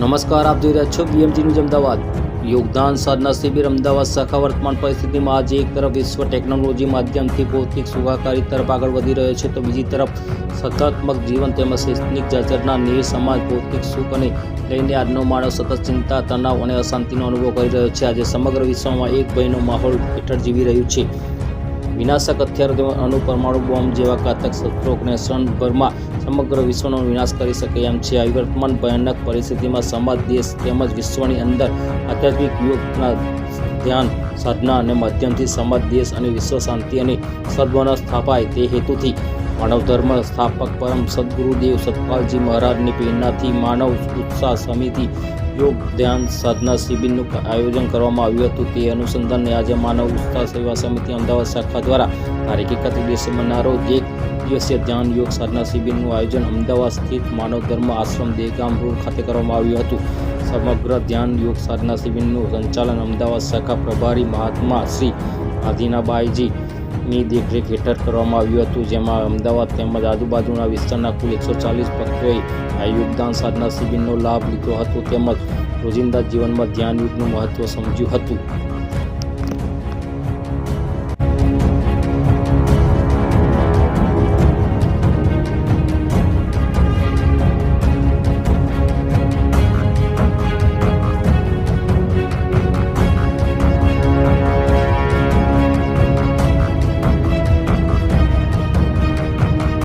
નમસ્કાર, આપ જોઈ રહ્યા છો બીએમજી ન્યૂઝ અમદાવાદ. યોગદાન સાધના શિબિર અમદાવાદ શાખા વર્તમાન પરિસ્થિતિમાં આજે એક તરફ વિશ્વ ટેકનોલોજી માધ્યમથી ભૌતિક સુખાકારી તરફ આગળ વધી રહ્યો છે, તો બીજી તરફ સકારાત્મક જીવન તેમજ શૈક્ષણિક જાચરના નિર સમાજ ભૌતિક સુખ અને લઈને આજનો માણસ સતત ચિંતા, તણાવ અને અશાંતિનો અનુભવ કરી રહ્યો છે. આજે સમગ્ર વિશ્વમાં એક ભયનો માહોલ હેઠળ જીવી રહ્યું છે. વિનાશક હથિયારો તેમજ અણુ પરમાણુ બોમ્બ જેવા ઘાતક શસ્ત્રો ક્ષણભરમાં સમગ્ર વિશ્વનો વિનાશ કરી શકે એમ છે. આવી વર્તમાન ભયાનક પરિસ્થિતિમાં સમાજ, દેશ તેમજ વિશ્વની અંદર આધ્યાત્મિક યુગના ધ્યાન, સાધના અને માધ્યમથી સમાજ, દેશ અને વિશ્વ શાંતિ અને સદભાવના સ્થાપાય તે હેતુથી માનવ ધર્મ સ્થાપક પરમ સદગુરુદેવ સતપાલજી મહારાજની પ્રેરણાથી માનવ ઉત્સાહ સમિતિ યોગ ધ્યાન સાધના શિબિરનું આયોજન કરવામાં આવ્યું હતું. તે અનુસંધાને આજે માનવ ઉત્સાહ સેવા સમિતિ અમદાવાદ શાખા દ્વારા તારીખ એકત્રીસ ડિસેમ્બરના રોજ એક દિવસીય ધ્યાન યોગ સાધના શિબિરનું આયોજન અમદાવાદ સ્થિત માનવ ધર્મ આશ્રમ દેગામ રોડ ખાતે કરવામાં આવ્યું હતું. સમગ્ર ધ્યાન યોગ સાધના શિબિરનું સંચાલન અમદાવાદ શાખા પ્રભારી મહાત્મા શ્રી આદિનાબાઈજી ની દેખરેખ હેઠળ કરવામાં આવ્યું હતું, જેમાં અમદાવાદ તેમજ આજુબાજુના વિસ્તારના કુલ એકસો ચાલીસ ભક્તોએ આ યોગદાન સાધના શિબિરનો લાભ લીધો હતો તેમજ રોજિંદા જીવનમાં ધ્યાન યુગનું મહત્વ સમજ્યું હતું.